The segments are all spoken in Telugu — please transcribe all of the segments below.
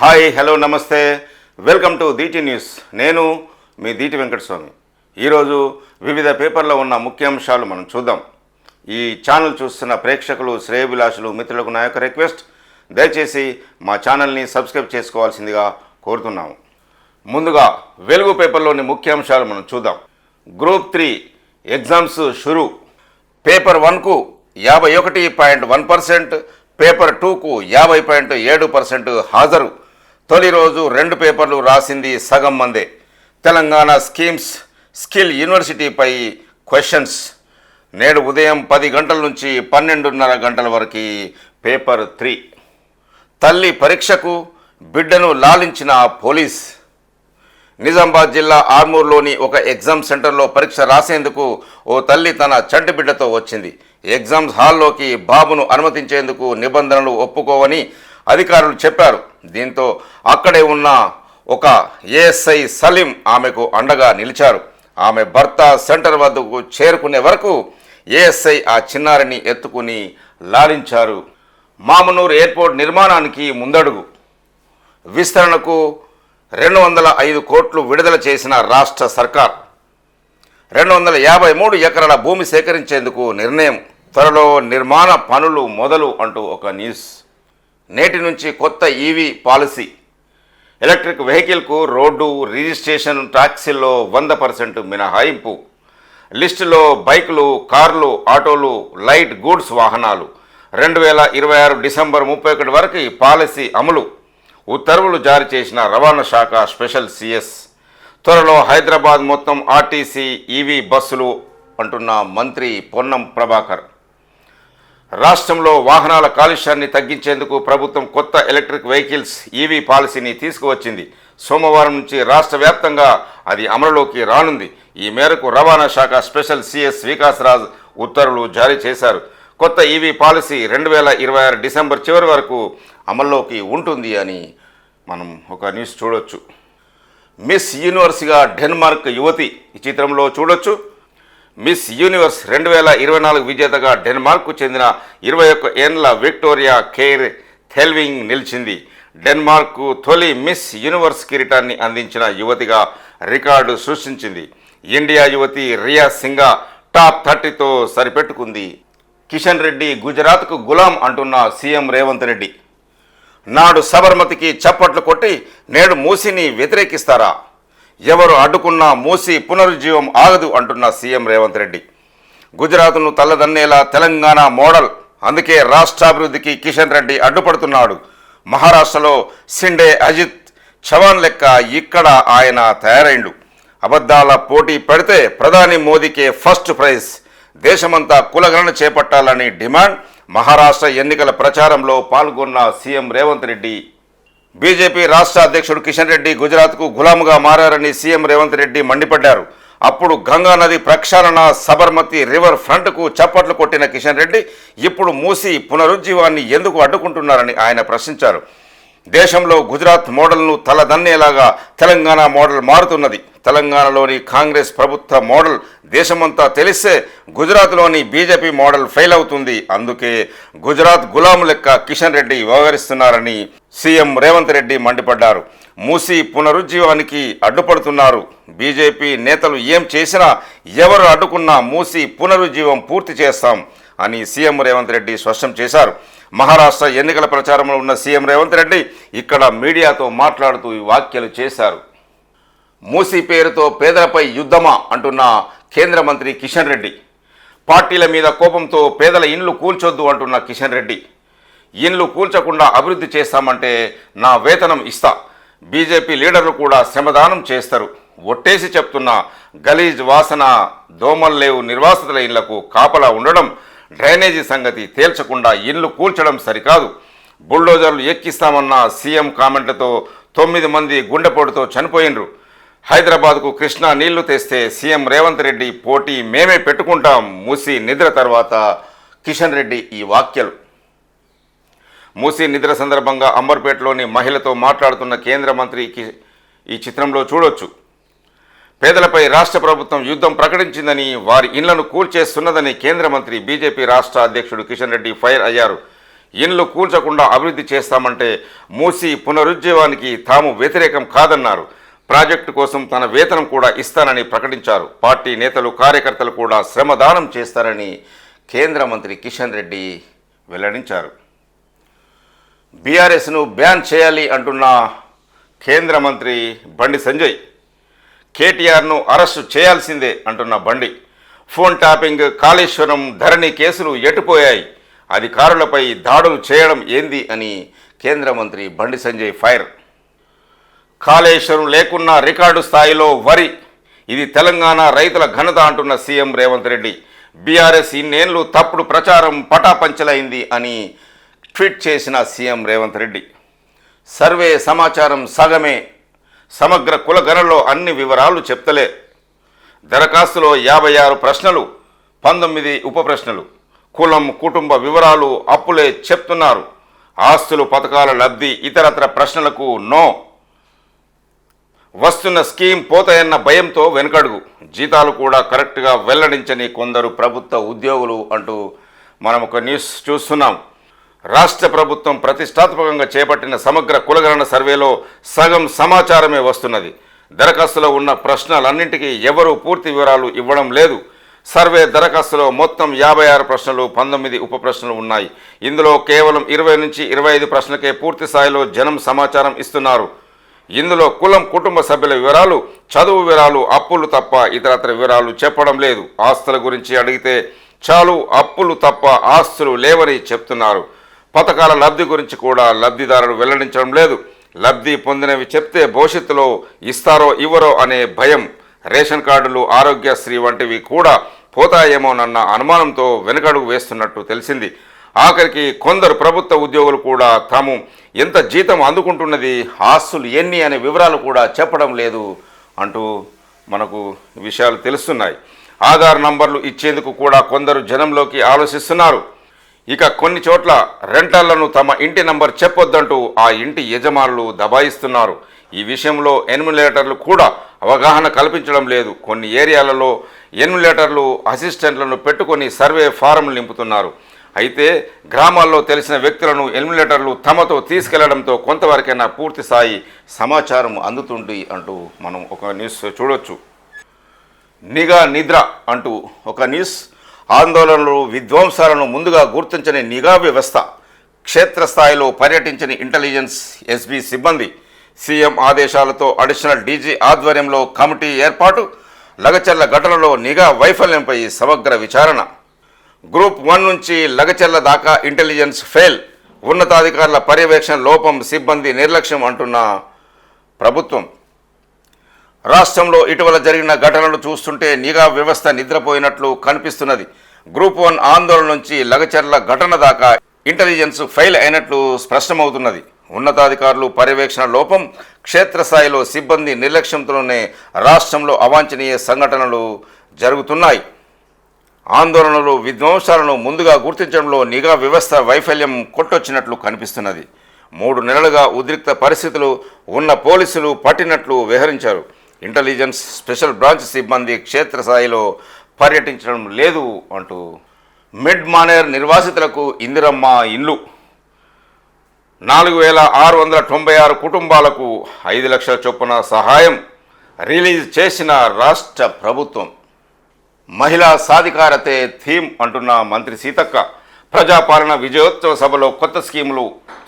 హాయ్ హలో నమస్తే. వెల్కమ్ టు దీటి న్యూస్ నేను మీ దీటి వెంకటస్వామి. ఈరోజు వివిధ పేపర్లో ఉన్న ముఖ్యాంశాలు మనం చూద్దాం. ఈ ఛానల్ చూస్తున్న ప్రేక్షకులు శ్రేయభిలాషులు మిత్రులకు నా యొక్క రిక్వెస్ట్. దయచేసి మా ఛానల్ని సబ్స్క్రైబ్ చేసుకోవాల్సిందిగా కోరుతున్నాము. ముందుగా వెలుగు పేపర్లోని ముఖ్యాంశాలు మనం చూద్దాం. గ్రూప్ త్రీ ఎగ్జామ్స్ షురు. పేపర్ వన్కు యాభై ఒకటి పాయింట్ వన్ పర్సెంట్ పేపర్ టూకు యాభై పాయింట్ ఏడు పర్సెంట్ హాజరు. తొలి రోజు రెండు పేపర్లు రాసింది సగం మందే. తెలంగాణ స్కీమ్స్ స్కిల్ యూనివర్సిటీపై క్వశ్చన్స్. నేడు ఉదయం పది గంటల నుంచి పన్నెండున్నర గంటల వరకు పేపర్ త్రీ. తల్లి పరీక్షకు బిడ్డను లాలించిన పోలీస్. నిజామాబాద్ జిల్లా ఆర్మూర్లోని ఒక ఎగ్జామ్ సెంటర్లో పరీక్ష రాసేందుకు ఓ తల్లి తన చంటి బిడ్డతో వచ్చింది. ఎగ్జామ్స్ హాల్లోకి బాబును అనుమతించేందుకు నిబంధనలు ఒప్పుకోవని అధికారులు చెప్పారు. దీంతో అక్కడే ఉన్న ఒక ఏఎస్ఐ సలీం ఆమెకు అండగా నిలిచారు. ఆమె భర్త సెంటర్ వద్దకు చేరుకునే వరకు ఏఎస్ఐ ఆ చిన్నారిని ఎత్తుకుని లాలించారు. మామనూరు ఎయిర్పోర్ట్ నిర్మాణానికి ముందడుగు. విస్తరణకు రెండు వందల ఐదు కోట్లు విడుదల చేసిన రాష్ట్ర సర్కార్. రెండు వందల యాభై మూడు ఎకరాల భూమి సేకరించేందుకు నిర్ణయం. త్వరలో నిర్మాణ పనులు మొదలు అంటూ ఒక న్యూస్. నేటి నుంచి కొత్త ఈవీ పాలసీ. ఎలక్ట్రిక్ వెహికల్కు రోడ్డు రిజిస్ట్రేషన్ ట్యాక్సీల్లో వంద పర్సెంట్ మినహాయింపు. లిస్టులో బైకులు కార్లు ఆటోలు లైట్ గూడ్స్ వాహనాలు. రెండు వేల ఇరవై ఆరు డిసెంబర్ ముప్పై ఒకటి వరకు ఈ పాలసీ అమలు. ఉత్తర్వులు జారీ చేసిన రవాణా శాఖ స్పెషల్ సిఎస్. త్వరలో హైదరాబాద్ మొత్తం ఆర్టీసీ ఈవీ బస్సులు అంటున్న మంత్రి పొన్నం ప్రభాకర్. రాష్ట్రంలో వాహనాల కాలుష్యాన్ని తగ్గించేందుకు ప్రభుత్వం కొత్త ఎలక్ట్రిక్ వెహికల్స్ ఈవీ పాలసీని తీసుకువచ్చింది. సోమవారం నుంచి రాష్ట్ర వ్యాప్తంగా అది అమలులోకి రానుంది. ఈ మేరకు రవాణా శాఖ స్పెషల్ సిఎస్ వికాసరాజ్ ఉత్తర్వులు జారీ చేశారు. కొత్త ఈవీ పాలసీ రెండు వేల ఇరవై ఆరు డిసెంబర్ చివరి వరకు అమల్లోకి ఉంటుంది అని మనం ఒక న్యూస్ చూడొచ్చు. మిస్ యూనివర్స్గా డెన్మార్క్ యువతి ఈ చిత్రంలో చూడొచ్చు. మిస్ యూనివర్స్ రెండు వేల ఇరవై నాలుగు విజేతగా డెన్మార్క్కు చెందిన ఇరవై ఒక్క ఏండ్ల విక్టోరియా కేర్ థెల్వింగ్ నిలిచింది. డెన్మార్క్ తొలి మిస్ యూనివర్స్ కిరీటాన్ని అందించిన యువతిగా రికార్డు సృష్టించింది. ఇండియా యువతి రియా సింగా టాప్ థర్టీతో సరిపెట్టుకుంది. కిషన్ రెడ్డి గుజరాత్కు గులాం అంటున్న సీఎం రేవంత్ రెడ్డి. నాడు సబర్మతికి చప్పట్లు కొట్టి నేడు మూసిని వ్యతిరేకిస్తారా? ఎవరు అడ్డుకున్నా మూసి పునరుజ్జీవం ఆగదు అంటున్న సీఎం రేవంత్ రెడ్డి. గుజరాత్ను తల్లదన్నేలా తెలంగాణ మోడల్. అందుకే రాష్ట్రాభివృద్ధికి కిషన్ రెడ్డి అడ్డుపడుతున్నాడు. మహారాష్ట్రలో సిండే అజిత్ చవాన్ లెక్క ఇక్కడ ఆయన తయారైండు. అబద్ధాల పోటీ పెడితే ప్రధాని మోదీకే ఫస్ట్ ప్రైజ్. దేశమంతా కులగణన చేపట్టాలని డిమాండ్. మహారాష్ట్ర ఎన్నికల ప్రచారంలో పాల్గొన్న సీఎం రేవంత్ రెడ్డి బీజేపీ రాష్ట్ర అధ్యక్షుడు కిషన్ రెడ్డి గుజరాత్కు గులాముగా మారారని సీఎం రేవంత్ రెడ్డి మండిపడ్డారు. అప్పుడు గంగా నది ప్రక్షాళన సబర్మతి రివర్ ఫ్రంట్కు చప్పట్లు కొట్టిన కిషన్ రెడ్డి ఇప్పుడు మూసి పునరుజ్జీవాన్ని ఎందుకు అడ్డుకుంటున్నారని ఆయన ప్రశ్నించారు. దేశంలో గుజరాత్ మోడల్ను తలదన్నేలాగా తెలంగాణ మోడల్ మారుతున్నది. తెలంగాణలోని కాంగ్రెస్ ప్రభుత్వ మోడల్ దేశమంతా తెలిస్తే గుజరాత్లోని బీజేపీ మోడల్ ఫెయిల్ అవుతుంది. అందుకే గుజరాత్ గులాం లెక్క కిషన్ రెడ్డి వ్యవహరిస్తున్నారని సీఎం రేవంత్ రెడ్డి మండిపడ్డారు. మూసి పునరుజ్జీవానికి అడ్డుపడుతున్నారు. బీజేపీ నేతలు ఏం చేసినా ఎవరు అడ్డుకున్నా మూసి పునరుజ్జీవం పూర్తి చేస్తాం అని సీఎం రేవంత్ రెడ్డి స్పష్టం చేశారు. మహారాష్ట్ర ఎన్నికల ప్రచారంలో ఉన్న సీఎం రేవంత్ రెడ్డి ఇక్కడ మీడియాతో మాట్లాడుతూ ఈ వ్యాఖ్యలు చేశారు. మూసీ పేరుతో పేదలపై యుద్ధమా అంటున్న కేంద్ర మంత్రి కిషన్ రెడ్డి. పార్టీల మీద కోపంతో పేదల ఇండ్లు కూల్చొద్దు అంటున్న కిషన్ రెడ్డి. ఇండ్లు కూల్చకుండా అభివృద్ధి చేస్తామంటే నా వేతనం ఇస్తా. బీజేపీ లీడర్లు కూడా శ్రమదానం చేస్తారు. ఒట్టేసి చెప్తున్న గలీజ్ వాసన దోమల్లేవు నిర్వాసితుల ఇళ్ళకు కాపలా ఉండడం డ్రైనేజీ సంగతి తేల్చకుండా ఇల్లు కూల్చడం సరికాదు. బుల్డోజర్లు ఎక్కిస్తామన్న సీఎం కామెంట్లతో తొమ్మిది మంది గుండెపోటుతో చనిపోయినరు. హైదరాబాద్కు కృష్ణా నీళ్ళు తెస్తే సీఎం రేవంత్ రెడ్డి పోటీ మేమే పెట్టుకుంటాం మూసి నిద్ర తర్వాత కిషన్ రెడ్డి ఈ వాక్యలు మూసి నిద్ర సందర్భంగా అంబర్పేటలోని మహిళతో మాట్లాడుతున్న కేంద్ర మంత్రి కి- ఈ చిత్రంలో చూడొచ్చు. పేదలపై రాష్ట్ర ప్రభుత్వం యుద్ధం ప్రకటించిందని వారి ఇళ్ళను కూల్చేస్తున్నదని కేంద్ర మంత్రి బీజేపీ రాష్ట్ర అధ్యక్షుడు కిషన్ రెడ్డి ఫైర్ అయ్యారు. ఇండ్లు కూల్చకుండా అభివృద్ధి చేస్తామంటే మూసి పునరుజ్జీవానికి తాము వ్యతిరేకం కాదన్నారు. ప్రాజెక్టు కోసం తన వేతనం కూడా ఇస్తానని ప్రకటించారు. పార్టీ నేతలు కార్యకర్తలు కూడా శ్రమదానం చేస్తారని కేంద్ర మంత్రి కిషన్ రెడ్డి వెల్లడించారు. బీఆర్ఎస్ను బ్యాన్ చేయాలి అంటున్న కేంద్ర మంత్రి బండి సంజయ్ కేటీఆర్ను అరెస్టు చేయాల్సిందే అంటున్న బండి. ఫోన్ ట్యాపింగ్ కాళేశ్వరం ధరణి కేసులు ఎటుపోయాయి? అధికారులపై దాడులు చేయడం ఏంది అని కేంద్ర మంత్రి బండి సంజయ్ ఫైర్ కాళేశ్వరం లేకున్నా రికార్డు స్థాయిలో వరి. ఇది తెలంగాణ రైతుల ఘనత అంటున్న సీఎం రేవంత్ రెడ్డి. బీఆర్ఎస్ ఇన్నేళ్ళు తప్పుడు ప్రచారం పటాపంచలైంది అని ట్వీట్ చేసిన సీఎం రేవంత్ రెడ్డి. సర్వే సమాచారం సగమే. సమగ్ర కులగణలో అన్ని వివరాలు చెప్తలే. దరఖాస్తులో యాభై ఆరు ప్రశ్నలు పంతొమ్మిది ఉప ప్రశ్నలు కులం కుటుంబ వివరాలు అప్పులే చెప్తున్నారు. ఆస్తులు పథకాల లబ్ధి ఇతరత్ర ప్రశ్నలకు నో. వస్తున్న స్కీమ్ పోతాయన్న భయంతో వెనుకడుగు. జీతాలు కూడా కరెక్ట్గా వెల్లడించని కొందరు ప్రభుత్వ ఉద్యోగులు అంటూ మనం ఒక న్యూస్ చూస్తున్నాం. రాష్ట్ర ప్రభుత్వం ప్రతిష్టాత్మకంగా చేపట్టిన సమగ్ర కులగణన సర్వేలో సగం సమాచారమే వస్తున్నది. దరఖాస్తులో ఉన్న ప్రశ్నలన్నింటికీ ఎవరూ పూర్తి వివరాలు ఇవ్వడం లేదు. సర్వే దరఖాస్తులో మొత్తం యాభై ఆరు ప్రశ్నలు పంతొమ్మిది ఉప ప్రశ్నలు ఉన్నాయి. ఇందులో కేవలం ఇరవై నుంచి ఇరవై ఐదు ప్రశ్నలకే పూర్తి స్థాయిలో జనం సమాచారం ఇస్తున్నారు. ఇందులో కులం కుటుంబ సభ్యుల వివరాలు చదువు వివరాలు అప్పులు తప్ప ఇతరత్ర వివరాలు చెప్పడం లేదు. ఆస్తుల గురించి అడిగితే చాలు అప్పులు తప్ప ఆస్తులు లేవని చెప్తున్నారు. పథకాల లబ్ధి గురించి కూడా లబ్ధిదారులు వెల్లడించడం లేదు. లబ్ధి పొందినవి చెప్తే భవిష్యత్తులో ఇస్తారో ఇవ్వరో అనే భయం. రేషన్ కార్డులు ఆరోగ్యశ్రీ వంటివి కూడా పోతాయేమోనన్న అనుమానంతో వెనుకడుగు వేస్తున్నట్టు తెలిసింది. ఆఖరికి కొందరు ప్రభుత్వ ఉద్యోగులు కూడా తాము ఎంత జీతం అందుకుంటున్నది ఆస్తులు ఎన్ని అనే వివరాలు కూడా చెప్పడం లేదు అంటూ మనకు విషయాలు తెలుస్తున్నాయి. ఆధార్ నంబర్లు ఇచ్చేందుకు కూడా కొందరు జనంలోకి ఆలోచిస్తున్నారు. ఇక కొన్ని చోట్ల రెంటర్లను తమ ఇంటి నంబర్ చెప్పొద్దంటూ ఆ ఇంటి యజమానులు దబాయిస్తున్నారు. ఈ విషయంలో ఎన్యులేటర్లు కూడా అవగాహన కల్పించడం లేదు. కొన్ని ఏరియాలలో ఎన్యులేటర్లు అసిస్టెంట్లను పెట్టుకొని సర్వే ఫారంలు నింపుతున్నారు. అయితే గ్రామాల్లో తెలిసిన వ్యక్తులను ఎలిమినేటర్లు తమతో తీసుకెళ్ళడంతో కొంతవరకైనా పూర్తి స్థాయి సమాచారం అందుతుంది అంటూ మనం ఒక న్యూస్ చూడొచ్చు. నిఘా నిద్ర అంటూ ఒక న్యూస్. ఆందోళనలు విధ్వంసాలను ముందుగా గుర్తించని నిఘా వ్యవస్థ. క్షేత్రస్థాయిలో పర్యటించని ఇంటెలిజెన్స్ ఎస్బీ సిబ్బంది. సీఎం ఆదేశాలతో అడిషనల్ డీజీ ఆధ్వర్యంలో కమిటీ ఏర్పాటు. లగచర్ల ఘటనలో నిఘా వైఫల్యంపై సమగ్ర విచారణ. గ్రూప్ వన్ నుంచి లగచెల్ల దాకా ఇంటెలిజెన్స్ ఫెయిల్ ఉన్నతాధికారుల పర్యవేక్షణ లోపం సిబ్బంది నిర్లక్ష్యం అంటున్న ప్రభుత్వం. రాష్ట్రంలో ఇటీవల జరిగిన ఘటనలు చూస్తుంటే నిఘా వ్యవస్థ నిద్రపోయినట్లు కనిపిస్తున్నది. గ్రూప్ వన్ ఆందోళన నుంచి లగచర్ల ఘటన దాకా ఇంటెలిజెన్స్ ఫెయిల్ అయినట్లు స్పష్టమవుతున్నది. ఉన్నతాధికారులు పర్యవేక్షణ లోపం క్షేత్రస్థాయిలో సిబ్బంది నిర్లక్ష్యంతోనే రాష్ట్రంలో అవాంఛనీయ సంఘటనలు జరుగుతున్నాయి. ఆందోళనలు విధ్వంసాలను ముందుగా గుర్తించడంలో నిఘా వ్యవస్థ వైఫల్యం కొట్టొచ్చినట్లు కనిపిస్తున్నది. మూడు నెలలుగా ఉద్రిక్త పరిస్థితులు ఉన్న పోలీసులు పట్టినట్లు వ్యవహరించారు ఇంటెలిజెన్స్ స్పెషల్ బ్రాంచ్ సిబ్బంది క్షేత్రస్థాయిలో పర్యటించడం లేదు అంటూ మిడ్ మానేర్ నిర్వాసితులకు ఇందిరమ్మ ఇండ్లు. నాలుగు వేల ఆరు వందల తొంభై ఆరు కుటుంబాలకు ఐదు లక్షల చొప్పున సహాయం రిలీజ్ చేసిన రాష్ట్ర ప్రభుత్వం. మహిళా సాధికారతే థీమ్ అంటున్న మంత్రి సీతక్క. ప్రజాపాలన విజయోత్సవ సభలో కొత్త స్కీములు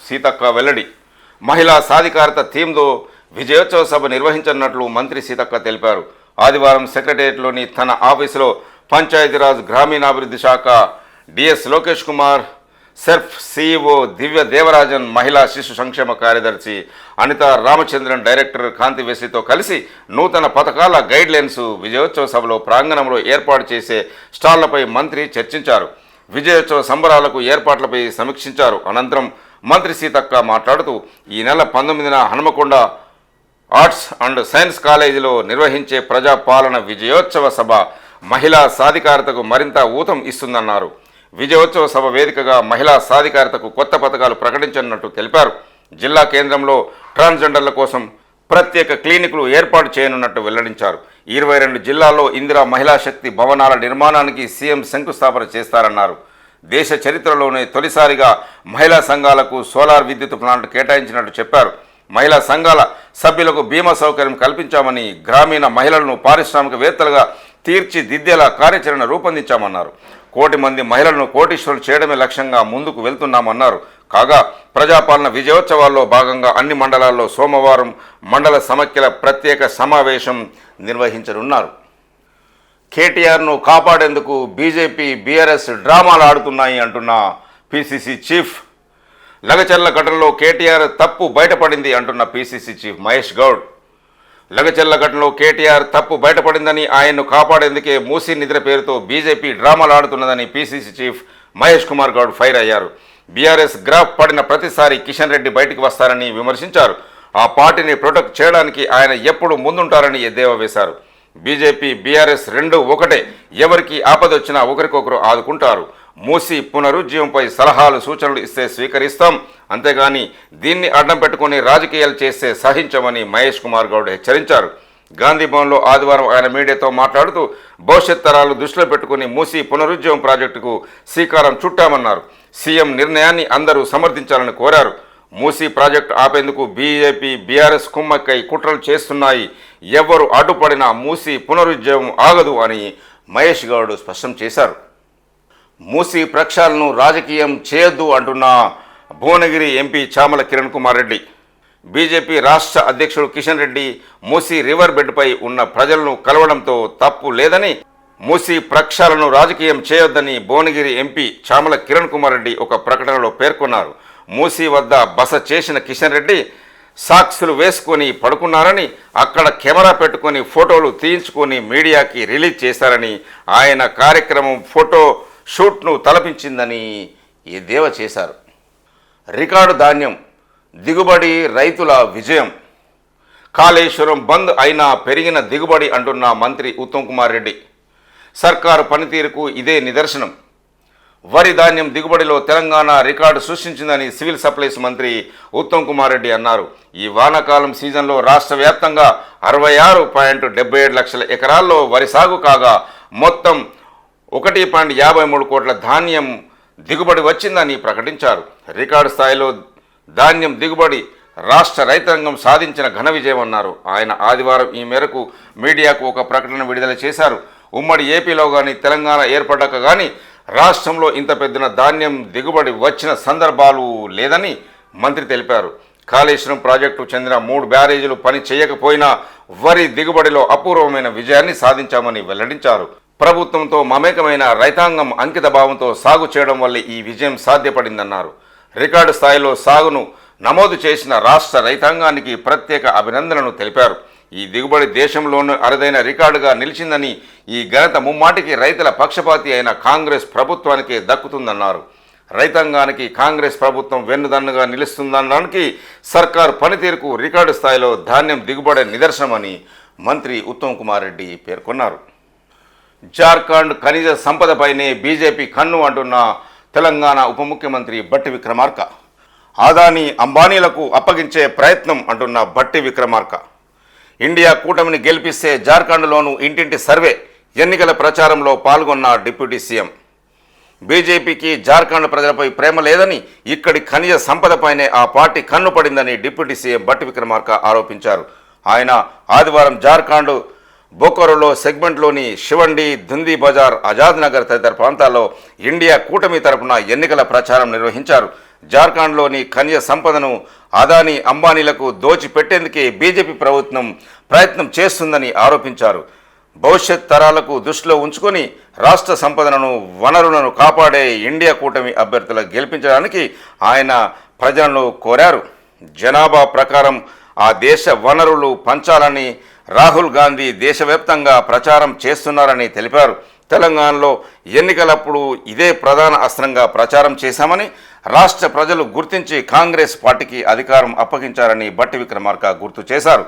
సీతక్క వెల్లడి. మహిళా సాధికారత థీమ్తో విజయోత్సవ సభ నిర్వహించనున్నట్లు మంత్రి సీతక్క తెలిపారు. ఆదివారం సెక్రటేరియట్లోని తన ఆఫీసులో పంచాయతీరాజ్ గ్రామీణాభివృద్ధి శాఖ DS Lokesh Kumar SERP CEO Divya Devarajan మహిళా శిశు సంక్షేమ కార్యదర్శి అనిత రామచంద్రన్ డైరెక్టర్ కాంతి వెస్లితో కలిసి నూతన పథకాల గైడ్లైన్స్ విజయోత్సవ సభలో ప్రాంగణంలో ఏర్పాటు చేసే స్టాళ్ళపై మంత్రి చర్చించారు. విజయోత్సవ సంబరాలకు ఏర్పాట్లపై సమీక్షించారు. అనంతరం మంత్రి సీతక్క మాట్లాడుతూ ఈ నెల పంతొమ్మిదిన హనుమకొండ ఆర్ట్స్ అండ్ సైన్స్ కాలేజీలో నిర్వహించే ప్రజాపాలన విజయోత్సవ సభ మహిళా సాధికారతకు మరింత ఊతం ఇస్తుందన్నారు. విజయోత్సవ సభ వేదికగా మహిళా సాధికారతకు కొత్త పథకాలు ప్రకటించనున్నట్టు తెలిపారు. జిల్లా కేంద్రంలో ట్రాన్స్జెండర్ల కోసం ప్రత్యేక క్లినిక్లు ఏర్పాటు చేయనున్నట్టు వెల్లడించారు. ఇరవై రెండు జిల్లాల్లో ఇందిరా మహిళా శక్తి భవనాల నిర్మాణానికి సీఎం శంకుస్థాపన చేస్తారన్నారు. దేశ చరిత్రలోనే తొలిసారిగా మహిళా సంఘాలకు సోలార్ విద్యుత్ ప్లాంట్ కేటాయించినట్టు చెప్పారు. మహిళా సంఘాల సభ్యులకు బీమా సౌకర్యం కల్పించామని గ్రామీణ మహిళలను పారిశ్రామికవేత్తలుగా తీర్చిదిద్దేలా కార్యాచరణ రూపొందించామన్నారు. కోటి మంది మహిళలను కోటీశ్వరులు చేయడమే లక్ష్యంగా ముందుకు వెళ్తున్నామన్నారు. కాగా ప్రజాపాలన విజయోత్సవాల్లో భాగంగా అన్ని మండలాల్లో సోమవారం మండల సమాఖ్యల ప్రత్యేక సమావేశం నిర్వహించనున్నారు. కేటీఆర్ను కాపాడేందుకు బీజేపీ బీఆర్ఎస్ డ్రామాలు ఆడుతున్నాయి అంటున్న పిసిసి చీఫ్. లగచర్ల ఘటనలో కేటీఆర్ తప్పు బయటపడింది అంటున్న పిసిసి చీఫ్ మహేష్ గౌడ్. లగచర్ల ఘటనలో కేటీఆర్ తప్పు బయటపడిందని ఆయన్ను కాపాడేందుకే మూసీ నిద్ర పేరుతో బీజేపీ డ్రామాలు ఆడుతున్నదని PCC chief Mahesh Kumar Goud fire అయ్యారు. బీఆర్ఎస్ గ్రాఫ్ పడిన ప్రతిసారి కిషన్ రెడ్డి బయటికి వస్తారని విమర్శించారు. ఆ పార్టీని ప్రొటెక్ట్ చేయడానికి ఆయన ఎప్పుడు ముందుంటారని ఎద్దేవా వేశారు. బీజేపీ బీఆర్ఎస్ రెండు ఒకటే. ఎవరికి ఆపదొచ్చినా ఒకరికొకరు ఆదుకుంటారు. మూసి పునరుజ్జీవంపై సలహాలు సూచనలు ఇస్తే స్వీకరిస్తాం. అంతేగాని దీన్ని అడ్డం పెట్టుకుని రాజకీయాలు చేస్తే సహించమని మహేష్ కుమార్ గౌడ్ హెచ్చరించారు. గాంధీభవన్లో ఆదివారం ఆయన మీడియాతో మాట్లాడుతూ భవిష్యత్ తరాలు దృష్టిలో పెట్టుకుని మూసి పునరుజ్జీవం ప్రాజెక్టుకు శ్రీకారం చుట్టామన్నారు. సీఎం నిర్ణయాన్ని అందరూ సమర్థించాలని కోరారు. మూసీ ప్రాజెక్టు ఆపేందుకు బీజేపీ బీఆర్ఎస్ కుమ్మక్కై కుట్రలు చేస్తున్నాయి. ఎవరు అడ్డుపడినా మూసీ పునరుజ్జీవం ఆగదు అని మహేష్ గౌడ్ స్పష్టం చేశారు. మూసీ ప్రక్షాళనను రాజకీయం చేయొద్దు అంటున్న భువనగిరి ఎంపీ చామల కిరణ్ కుమార్ రెడ్డి. బీజేపీ రాష్ట్ర అధ్యక్షుడు కిషన్ రెడ్డి మూసీ రివర్ బెడ్పై ఉన్న ప్రజలను కలవడంతో తప్పు లేదని మూసీ ప్రక్షాళనను రాజకీయం చేయొద్దని భువనగిరి ఎంపీ చామల కిరణ్ కుమార్ రెడ్డి ఒక ప్రకటనలో పేర్కొన్నారు. మూసీ వద్ద బస చేసిన కిషన్ రెడ్డి సాక్సులు వేసుకొని పడుకున్నారని అక్కడ కెమెరా పెట్టుకొని ఫోటోలు తీయించుకొని మీడియాకి రిలీజ్ చేశారని ఆయన కార్యక్రమం ఫోటో షూట్ను తలపించిందని ఎద్దేవా చేశారు. రికార్డు ధాన్యం దిగుబడి రైతుల విజయం. కాళేశ్వరం బంద్ అయినా పెరిగిన దిగుబడి అంటున్న మంత్రి ఉత్తమ్ కుమార్ రెడ్డి. సర్కారు పనితీరుకు ఇదే నిదర్శనం. వరి ధాన్యం దిగుబడిలో తెలంగాణ రికార్డు సృష్టించిందని సివిల్ సప్లైస్ మంత్రి ఉత్తమ్ కుమార్ రెడ్డి అన్నారు. ఈ వానాకాలం సీజన్లో రాష్ట్ర వ్యాప్తంగా అరవై ఆరు పాయింట్ డెబ్బై ఏడు లక్షల ఎకరాల్లో వరి సాగు కాగా మొత్తం ఒకటి పాయింట్ యాభై మూడు కోట్ల ధాన్యం దిగుబడి వచ్చిందని ప్రకటించారు. రికార్డు స్థాయిలో ధాన్యం దిగుబడి రాష్ట్ర రైతాంగం సాధించిన ఘన విజయం అన్నారు. ఆయన ఆదివారం ఈ మేరకు మీడియాకు ఒక ప్రకటన విడుదల చేశారు. ఉమ్మడి ఏపీలో కానీ తెలంగాణ ఏర్పడ్డాక కానీ రాష్ట్రంలో ఇంత పెద్ద ధాన్యం దిగుబడి వచ్చిన సందర్భాలు లేదని మంత్రి తెలిపారు. కాళేశ్వరం ప్రాజెక్టు చెందిన మూడు బ్యారేజీలు పని చేయకపోయినా వరి దిగుబడిలో అపూర్వమైన విజయాన్ని సాధించామని వెల్లడించారు. ప్రభుత్వంతో మమేకమైన రైతాంగం అంకిత భావంతో సాగు చేయడం వల్ల ఈ విజయం సాధ్యపడిందన్నారు. రికార్డు స్థాయిలో సాగును నమోదు చేసిన రాష్ట్ర రైతాంగానికి ప్రత్యేక అభినందనలు తెలిపారు. ఈ దిగుబడి దేశంలోనూ అరుదైన రికార్డుగా నిలిచిందని ఈ ఘనత ముమ్మాటికి రైతుల పక్షపాతి అయిన కాంగ్రెస్ ప్రభుత్వానికే దక్కుతుందన్నారు. రైతాంగానికి కాంగ్రెస్ ప్రభుత్వం వెన్నుదన్నుగా నిలుస్తుందనడానికి సర్కారు పనితీరుకు రికార్డు స్థాయిలో ధాన్యం దిగుబడి నిదర్శనమని మంత్రి ఉత్తమ్ కుమార్ రెడ్డి పేర్కొన్నారు. జార్ఖండ్ ఖనిజ సంపదపైనే బీజేపీ కన్ను అంటున్న తెలంగాణ ఉప ముఖ్యమంత్రి బట్టి విక్రమార్క. ఆదాని అంబానీలకు అప్పగించే ప్రయత్నం అంటున్న బట్టి విక్రమార్క. ఇండియా కూటమిని గెలిపిస్తే జార్ఖండ్లోనూ ఇంటింటి సర్వే ఎన్నికల ప్రచారంలో పాల్గొన్న డిప్యూటీ సీఎం. బీజేపీకి జార్ఖండ్ ప్రజలపై ప్రేమ లేదని ఇక్కడి ఖనిజ సంపదపైనే ఆ పార్టీ కన్ను పడిందని డిప్యూటీ సీఎం బట్టి విక్రమార్క ఆరోపించారు. ఆయన ఆదివారం జార్ఖండ్ బోకరోలో సెగ్మెంట్లోని శివండి దుంది బజార్ ఆజాద్ నగర్ తదితర ప్రాంతాల్లో ఇండియా కూటమి తరపున ఎన్నికల ప్రచారం నిర్వహించారు. జార్ఖండ్లోని ఖనిజ సంపదను అదానీ అంబానీలకు దోచిపెట్టేందుకే బీజేపీ ప్రభుత్వం ప్రయత్నం చేస్తుందని ఆరోపించారు. భవిష్యత్ తరాలకు దృష్టిలో ఉంచుకొని రాష్ట్ర సంపదను వనరులను కాపాడే ఇండియా కూటమి అభ్యర్థుల గెలిపించడానికి ఆయన ప్రజలను కోరారు. జనాభా ప్రకారం ఆ దేశ వనరులు పంచాలని రాహుల్ గాంధీ దేశవ్యాప్తంగా ప్రచారం చేస్తున్నారని తెలిపారు. తెలంగాణలో ఎన్నికలప్పుడు ఇదే ప్రధాన అస్త్రంగా ప్రచారం చేశామని రాష్ట్ర ప్రజలు గుర్తించి కాంగ్రెస్ పార్టీకి అధికారం అప్పగించారని బట్టి విక్రమార్క గుర్తు చేశారు.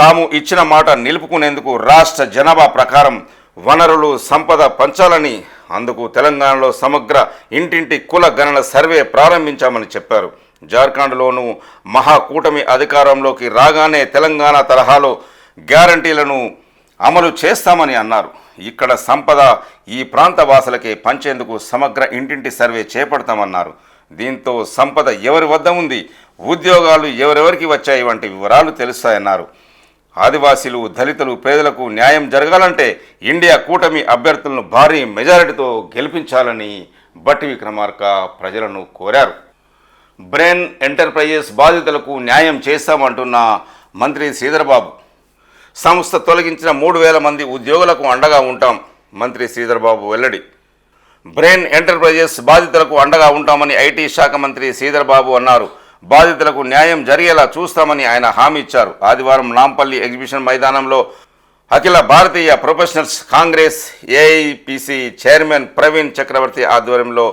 తాము ఇచ్చిన మాట నిలుపుకునేందుకు రాష్ట్ర జనాభా ప్రకారం వనరులు సంపద పంచాలని అందుకు తెలంగాణలో సమగ్ర ఇంటింటి కుల గణన సర్వే ప్రారంభించామని చెప్పారు. జార్ఖండ్లోనూ మహాకూటమి అధికారంలోకి రాగానే తెలంగాణ తరహాలో గ్యారంటీలను అమలు చేస్తామని అన్నారు. ఇక్కడ సంపద ఈ ప్రాంత వాసులకే పంచేందుకు సమగ్ర ఇంటింటి సర్వే చేపడతామన్నారు. దీంతో సంపద ఎవరి వద్ద ఉంది ఉద్యోగాలు ఎవరెవరికి వచ్చాయి వంటి వివరాలు తెలుస్తాయన్నారు. ఆదివాసీలు దళితులు పేదలకు న్యాయం జరగాలంటే ఇండియా కూటమి అభ్యర్థులను భారీ మెజారిటీతో గెలిపించాలని బట్టి విక్రమార్క ప్రజలను కోరారు. బ్రెయిన్ ఎంటర్ప్రైజెస్ బాధితులకు న్యాయం చేస్తామంటున్న మంత్రి శ్రీధర్బాబు. సంస్థ తొలగించిన మూడు వేల మంది ఉద్యోగులకు అండగా ఉంటాం మంత్రి శ్రీధర్బాబు వెల్లడి. బ్రెయిన్ ఎంటర్ప్రైజెస్ బాధితులకు అండగా ఉంటామని ఐటీ శాఖ మంత్రి శ్రీధర్బాబు అన్నారు. బాధితులకు న్యాయం జరిగేలా చూస్తామని ఆయన హామీ ఇచ్చారు. ఆదివారం నాంపల్లి ఎగ్జిబిషన్ మైదానంలో Akhila Bharatiya professionals Congress AIPC chairman Praveen Chakravarthy ఆధ్వర్యంలో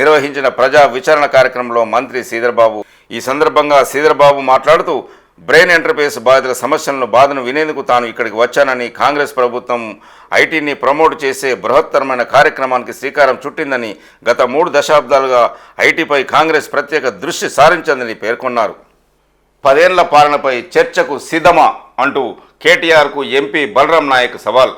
నిర్వహించిన ప్రజా విచారణ కార్యక్రమంలో మంత్రి శ్రీధర్బాబు. ఈ సందర్భంగా శ్రీధర్బాబు మాట్లాడుతూ బ్రెయిన్ ఎంటర్ప్రైజ్ బాధితుల సమస్యలను బాధను వినేందుకు తాను ఇక్కడికి వచ్చానని కాంగ్రెస్ ప్రభుత్వం ఐటీని ప్రమోట్ చేసే బృహత్తరమైన కార్యక్రమానికి శ్రీకారం చుట్టిందని గత మూడు దశాబ్దాలుగా ఐటీపై కాంగ్రెస్ ప్రత్యేక దృష్టి సారించిందని పేర్కొన్నారు. పదేళ్ళ పాలనపై చర్చకు సిద్ధమా? అంటూ కేటీఆర్కు ఎంపీ బలరాం నాయక్ సవాల్.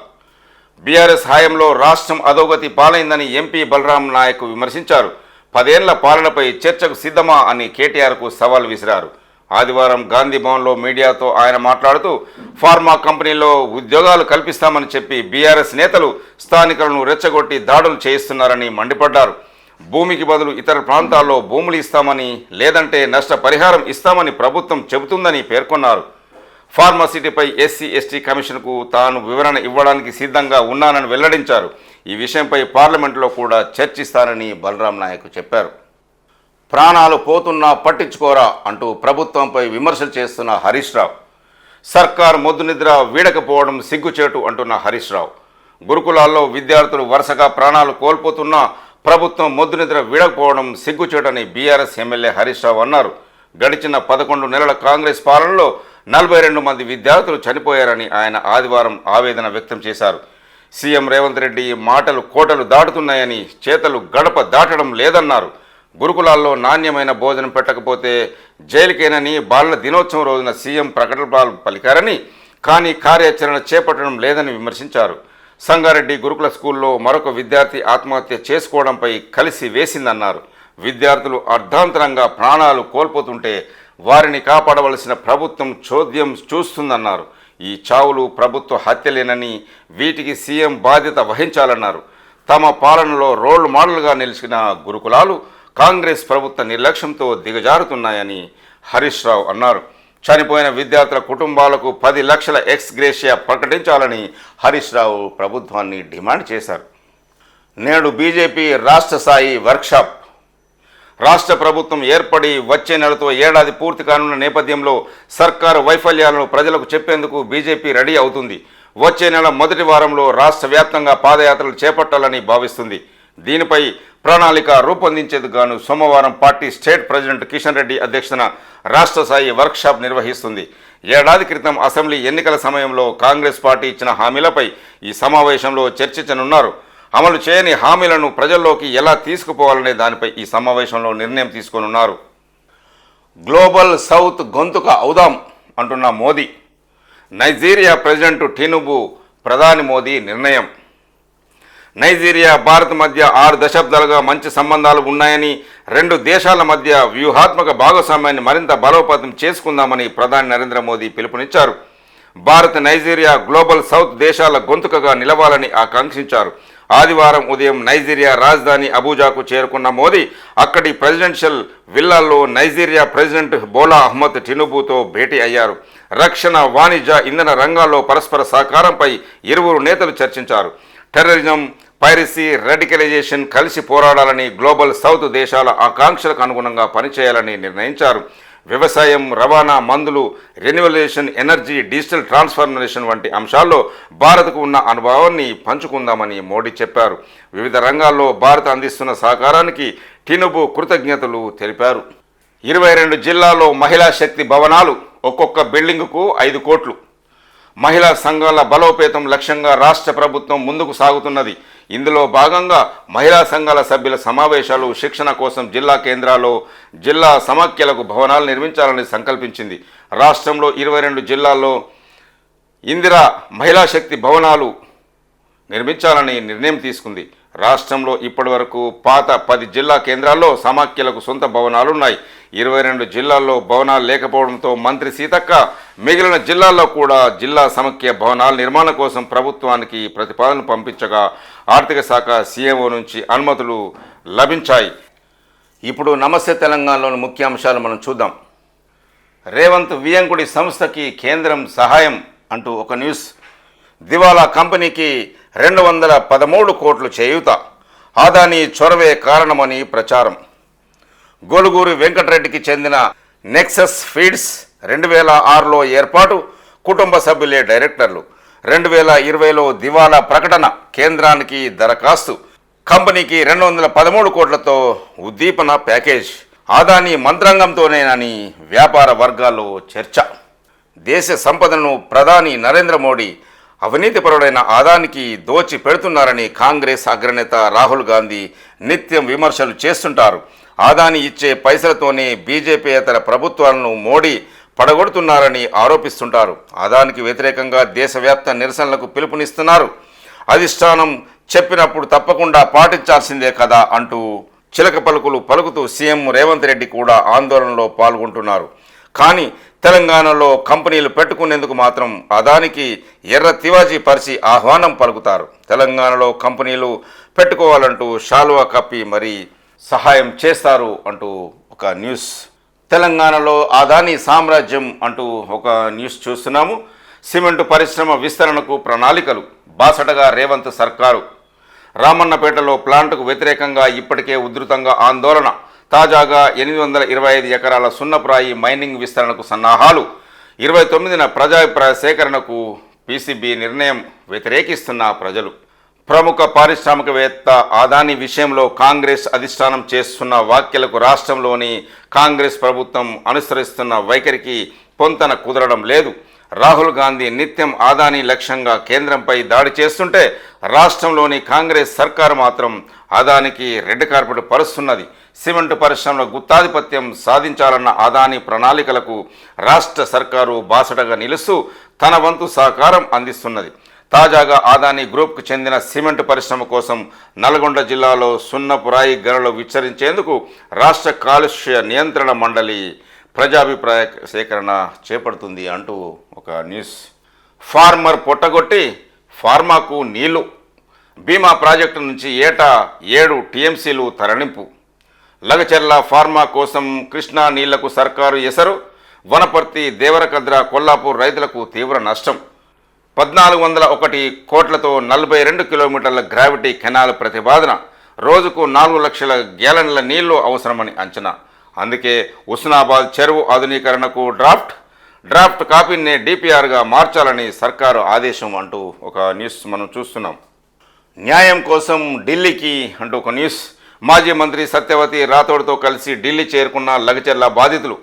బీఆర్ఎస్ హాయంలో రాష్ట్రం అధోగతి పాలైందని ఎంపీ బలరాం నాయక్ విమర్శించారు. పదేళ్ళ పాలనపై చర్చకు సిద్ధమా అని కేటీఆర్కు సవాల్ విసిరారు. ఆదివారం గాంధీ భవన్లో మీడియాతో ఆయన మాట్లాడుతూ ఫార్మా కంపెనీలో ఉద్యోగాలు కల్పిస్తామని చెప్పి బీఆర్ఎస్ నేతలు స్థానికులను రెచ్చగొట్టి దాడులు చేయిస్తున్నారని మండిపడ్డారు. భూమికి బదులు ఇతర ప్రాంతాల్లో భూములు ఇస్తామని లేదంటే నష్టపరిహారం ఇస్తామని ప్రభుత్వం చెబుతుందని పేర్కొన్నారు. ఫార్మసిటీపై ఎస్సీ ఎస్టీ కమిషన్కు తాను వివరణ ఇవ్వడానికి సిద్ధంగా ఉన్నానని వెల్లడించారు. ఈ విషయంపై పార్లమెంటులో కూడా చర్చిస్తానని బలరాం నాయక్ చెప్పారు. ప్రాణాలు పోతున్నా పట్టించుకోరా అంటూ ప్రభుత్వంపై విమర్శలు చేస్తున్న హరీష్ రావు. సర్కార్ మొద్దు నిద్ర వీడకపోవడం సిగ్గుచేటు అంటున్న హరీష్ రావు. గురుకులాల్లో విద్యార్థులు వరుసగా ప్రాణాలు కోల్పోతున్నా ప్రభుత్వం మొద్దు నిద్ర వీడకపోవడం సిగ్గుచేటని బీఆర్ఎస్ ఎమ్మెల్యే హరీష్ రావు అన్నారు. గడిచిన పదకొండు నెలల కాంగ్రెస్ పాలనలో నలభై రెండు మంది విద్యార్థులు చనిపోయారని ఆయన ఆదివారం ఆవేదన వ్యక్తం చేశారు. సీఎం రేవంత్ రెడ్డి మాటలు కోటలు దాటుతున్నాయని చేతలు గడప దాటడం లేదన్నారు. గురుకులాల్లో నాణ్యమైన భోజనం పెట్టకపోతే జైలుకేనని బాలల దినోత్సవం రోజున సీఎం ప్రకటనలు పలికారని కానీ కార్యాచరణ చేపట్టడం లేదని విమర్శించారు. సంగారెడ్డి గురుకుల స్కూల్లో మరొక విద్యార్థి ఆత్మహత్య చేసుకోవడంపై కలిసి వేసిందన్నారు. విద్యార్థులు అర్ధాంతరంగా ప్రాణాలు కోల్పోతుంటే వారిని కాపాడవలసిన ప్రభుత్వం చోద్యం చూస్తుందన్నారు. ఈ చావులు ప్రభుత్వ హత్యలేనని వీటికి సీఎం బాధ్యత వహించాలన్నారు. తమ పాలనలో రోల్ మోడల్గా నిలిచిన గురుకులాలు కాంగ్రెస్ ప్రభుత్వ నిర్లక్ష్యంతో దిగజారుతున్నాయని హరీష్ రావు అన్నారు. చనిపోయిన విద్యార్థుల కుటుంబాలకు పది లక్షల ఎక్స్ గ్రేషియా ప్రకటించాలని హరీష్ రావు ప్రభుత్వాన్ని డిమాండ్ చేశారు. నేడు బీజేపీ రాష్ట్ర స్థాయి వర్క్షాప్ రాష్ట్ర ప్రభుత్వం ఏర్పడి వచ్చే నెలతో ఏడాది పూర్తి కానున్న నేపథ్యంలో సర్కారు వైఫల్యాలను ప్రజలకు చెప్పేందుకు బీజేపీ రెడీ అవుతుంది. వచ్చే నెల మొదటి వారంలో రాష్ట్ర వ్యాప్తంగా పాదయాత్రలు చేపట్టాలని భావిస్తుంది. దీనిపై ప్రణాళిక రూపొందించేందుకు గాను సోమవారం party state president Kishan Reddy అధ్యక్షతన రాష్ట్ర స్థాయి వర్క్షాప్ నిర్వహిస్తుంది. ఏడాది క్రితం అసెంబ్లీ ఎన్నికల సమయంలో కాంగ్రెస్ పార్టీ ఇచ్చిన హామీలపై ఈ సమావేశంలో చర్చించనున్నారు. అమలు చేయని హామీలను ప్రజల్లోకి ఎలా తీసుకుపోవాలనే దానిపై ఈ సమావేశంలో నిర్ణయం తీసుకోనున్నారు గ్లోబల్ సౌత్ గొంతుక అవుదాం అంటున్న మోదీ. నైజీరియా ప్రెసిడెంట్ టినుబు ప్రధాని మోదీ నిర్ణయం. నైజీరియా భారత్ మధ్య ఆరు దశాబ్దాలుగా మంచి సంబంధాలు ఉన్నాయని రెండు దేశాల మధ్య వ్యూహాత్మక భాగస్వామ్యాన్ని మరింత బలోపేతం చేసుకుందామని ప్రధాని నరేంద్ర మోదీ పిలుపునిచ్చారు. భారత్ నైజీరియా గ్లోబల్ సౌత్ దేశాల గొంతుకగా నిలవాలని ఆకాంక్షించారు. ఆదివారం ఉదయం నైజీరియా రాజధాని అబూజాకు చేరుకున్న మోదీ అక్కడి ప్రెసిడెన్షియల్ విల్లాల్లో నైజీరియా ప్రెసిడెంట్ బోలా అహ్మద్ టినుబుతో భేటీ అయ్యారు. రక్షణ వాణిజ్య ఇంధన రంగాల్లో పరస్పర సహకారంపై ఇరువురు నేతలు చర్చించారు. టెర్రరిజం పైరసీ రెడికలైజేషన్ కలిసి పోరాడాలని గ్లోబల్ సౌత్ దేశాల ఆకాంక్షలకు అనుగుణంగా పనిచేయాలని నిర్ణయించారు. వ్యవసాయం రవాణా మందులు రెన్యువలేషన్ ఎనర్జీ డిజిటల్ ట్రాన్స్ఫర్మేషన్ వంటి అంశాల్లో భారత్కు ఉన్న అనుభవాన్ని పంచుకుందామని మోడీ చెప్పారు. వివిధ రంగాల్లో భారత్ అందిస్తున్న సహకారానికి టినుబు కృతజ్ఞతలు తెలిపారు. ఇరవై రెండు జిల్లాలో మహిళా శక్తి భవనాలు ఒక్కొక్క బిల్డింగుకు ఐదు కోట్లు. మహిళా సంఘాల బలోపేతం లక్ష్యంగా రాష్ట్ర ప్రభుత్వం ముందుకు సాగుతున్నది. ఇందులో భాగంగా మహిళా సంఘాల సభ్యుల సమావేశాలు శిక్షణ కోసం జిల్లా కేంద్రాల్లో జిల్లా సమాఖ్యలకు భవనాలు నిర్మించాలని సంకల్పించింది. రాష్ట్రంలో ఇరవై రెండు జిల్లాల్లో ఇందిరా మహిళా శక్తి భవనాలు నిర్మించాలని నిర్ణయం తీసుకుంది. రాష్ట్రంలో ఇప్పటి వరకు పాత పది జిల్లా కేంద్రాల్లో సమాఖ్యలకు సొంత భవనాలు ఉన్నాయి. ఇరవై రెండు జిల్లాల్లో భవనాలు లేకపోవడంతో మంత్రి సీతక్క మిగిలిన జిల్లాల్లో కూడా జిల్లా సమాఖ్య భవనాల నిర్మాణం కోసం ప్రభుత్వానికి ప్రతిపాదన పంపించగా ఆర్థిక శాఖ సీఏఓ నుంచి అనుమతులు లభించాయి. ఇప్పుడు నమస్తే తెలంగాణలోని ముఖ్యాంశాలు మనం చూద్దాం. రేవంత్ వియంకుడి సంస్థకి కేంద్రం సహాయం అంటూ ఒక న్యూస్. దివాలా కంపెనీకి రెండు వందల పదమూడు కోట్లు చేయూత. ఆదాని చొరవే కారణమని ప్రచారం. గొలుగూరి వెంకటరెడ్డికి చెందిన నెక్సస్ ఫీడ్స్ రెండు వేల ఆరులో ఏర్పాటు. కుటుంబ సభ్యులే డైరెక్టర్లు. రెండు వేల ఇరవైలో దివాలా ప్రకటన కేంద్రానికి దరఖాస్తు. కంపెనీకి రెండు వందల పదమూడు కోట్లతో ఉద్దీపన ప్యాకేజ్. ఆదాని మంత్రాంగంతోనేనని వ్యాపార వర్గాల్లో చర్చ. దేశ సంపదను ప్రధాని నరేంద్ర మోడీ అవినీతిపరుడైన ఆదానికి దోచి పెడుతున్నారని కాంగ్రెస్ అగ్రనేత రాహుల్ గాంధీ నిత్యం విమర్శలు చేస్తుంటారు. ఆదాని ఇచ్చే పైసలతోనే బీజేపీయేతర ప్రభుత్వాలను మోడీ పడగొడుతున్నారని ఆరోపిస్తుంటారు. ఆదానికి వ్యతిరేకంగా దేశవ్యాప్త నిరసనలకు పిలుపునిస్తున్నారు. అధిష్టానం చెప్పినప్పుడు తప్పకుండా పాటించాల్సిందే కదా అంటూ చిలక పలుకులు పలుకుతూ సీఎం రేవంత్ రెడ్డి కూడా ఆందోళనలో పాల్గొంటున్నారు. కానీ తెలంగాణలో కంపెనీలు పెట్టుకునేందుకు మాత్రం అదానికి ఎర్ర తివాజీ పరిచి ఆహ్వానం పలుకుతారు. తెలంగాణలో కంపెనీలు పెట్టుకోవాలంటూ షాలువా కప్పి మరి సహాయం చేస్తారు అంటూ ఒక న్యూస్ తెలంగాణలో అదాని సామ్రాజ్యం అంటూ ఒక న్యూస్ చూస్తున్నాము. సిమెంటు పరిశ్రమ విస్తరణకు ప్రణాళికలు. బాసటగా రేవంత్ సర్కారు. రామన్నపేటలో ప్లాంటుకు వ్యతిరేకంగా ఇప్పటికే ఉధృతంగా ఆందోళన. తాజాగా ఎనిమిది వందల ఇరవై ఐదు ఎకరాల సున్నప్రాయి మైనింగ్ విస్తరణకు సన్నాహాలు. ఇరవై తొమ్మిదిన ప్రజాభిప్రాయ సేకరణకు పీసీబీ నిర్ణయం వ్యతిరేకిస్తున్న ప్రజలు. ప్రముఖ పారిశ్రామికవేత్త ఆదాని విషయంలో కాంగ్రెస్ అధిష్టానం చేస్తున్న వ్యాఖ్యలకు రాష్ట్రంలోని కాంగ్రెస్ ప్రభుత్వం అనుసరిస్తున్న వైఖరికి పొంతన కుదరడం లేదు. రాహుల్ గాంధీ నిత్యం ఆదాని లక్ష్యంగా కేంద్రంపై దాడి చేస్తుంటే రాష్ట్రంలోని కాంగ్రెస్ సర్కారు మాత్రం ఆదానికి రెడ్ కార్పెట్ పరుస్తున్నది. సిమెంట్ పరిశ్రమల గుత్తాధిపత్యం సాధించాలన్న ఆదాని ప్రణాళికలకు రాష్ట్ర సర్కారు బాసటగా నిలుస్తూ తన వంతు సహకారం అందిస్తున్నది. తాజాగా ఆదాని గ్రూప్కు చెందిన సిమెంట్ పరిశ్రమ కోసం నల్గొండ జిల్లాలో సున్నపురాయి గనులు విచ్చరించేందుకు రాష్ట్ర కాలుష్య నియంత్రణ మండలి ప్రజాభిప్రాయ సేకరణ చేపడుతుంది అంటూ ఒక న్యూస్. ఫార్మర్ పొట్టగొట్టి ఫార్మాకు నీళ్ళు. బీమా ప్రాజెక్టు నుంచి ఏటా ఏడు టీఎంసీలు తరలింపు. లగచెర్ల ఫార్మా కోసం కృష్ణా నీళ్ళకు సర్కారు ఎసరు. వనపర్తి దేవరకద్ర కొల్లాపూర్ రైతులకు తీవ్ర నష్టం. పద్నాలుగు వందల ఒకటి కోట్లతో నలభై రెండు కిలోమీటర్ల గ్రావిటీ కెనాల్ ప్రతిపాదన రోజుకు నాలుగు లక్షల గ్యాలన్ల నీళ్ళు అవసరమని అంచనా. అందుకే ఉస్నాబాద్ చెరువు ఆధునీకరణకు డ్రాఫ్ట్ డ్రాఫ్ట్ కాపీని డిపిఆర్గా మార్చాలని సర్కారు ఆదేశం అంటూ ఒక న్యూస్ మనం చూస్తున్నాం. న్యాయం కోసం ఢిల్లీకి అంటూ ఒక న్యూస్. మాజీ మంత్రి సత్యవతి రాథోడ్తో కలిసి ఢిల్లీ చేరుకున్న లగచెర్ల బాధితులు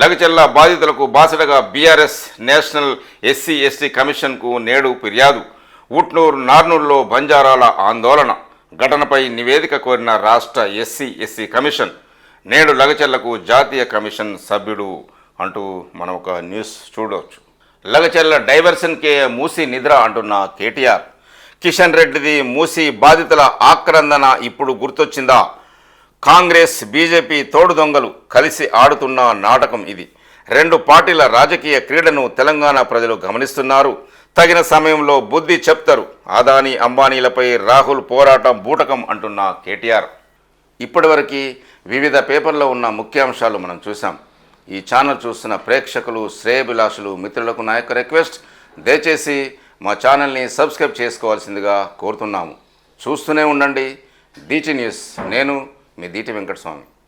లగచెల్ల బాధితులకు బాసడగా బీఆర్ఎస్ నేషనల్ ఎస్సీ ఎస్టీ కమిషన్కు నేడు ఫిర్యాదు. ఉట్నూరు నార్నూరులో బంజారాల ఆందోళన. ఘటనపై నివేదిక కోరిన రాష్ట్ర ఎస్సీ ఎస్సీ కమిషన్. నేడు లగచెల్లకు జాతీయ కమిషన్ సభ్యుడు అంటూ మనం ఒక న్యూస్ చూడవచ్చు. లగచెల్ల డైవర్షన్కే మూసి నిద్ర అంటున్న కేటీఆర్. కిషన్ రెడ్డిది మూసి బాధితుల ఆక్రందన ఇప్పుడు గుర్తొచ్చిందా? కాంగ్రెస్ బీజేపీ తోడు దొంగలు కలిసి ఆడుతున్న నాటకం ఇది. రెండు పార్టీల రాజకీయ క్రీడను తెలంగాణ ప్రజలు గమనిస్తున్నారు. తగిన సమయంలో బుద్ధి చెప్తారు. ఆదాని అంబానీలపై రాహుల్ పోరాటం బూటకం అంటున్న కేటీఆర్. ఇప్పటివరకు వివిధ పేపర్లో ఉన్న ముఖ్యాంశాలు మనం చూసాం ఈ ఛానల్ చూస్తున్న ప్రేక్షకులు శ్రేయభిలాషులు మిత్రులకు నా యొక్క రిక్వెస్ట్ దయచేసి మా ఛానల్ని సబ్స్క్రైబ్ చేసుకోవాల్సిందిగా కోరుతున్నాము. చూస్తూనే ఉండండి. DT news. నేను మీ దీటి వెంకటస్వామి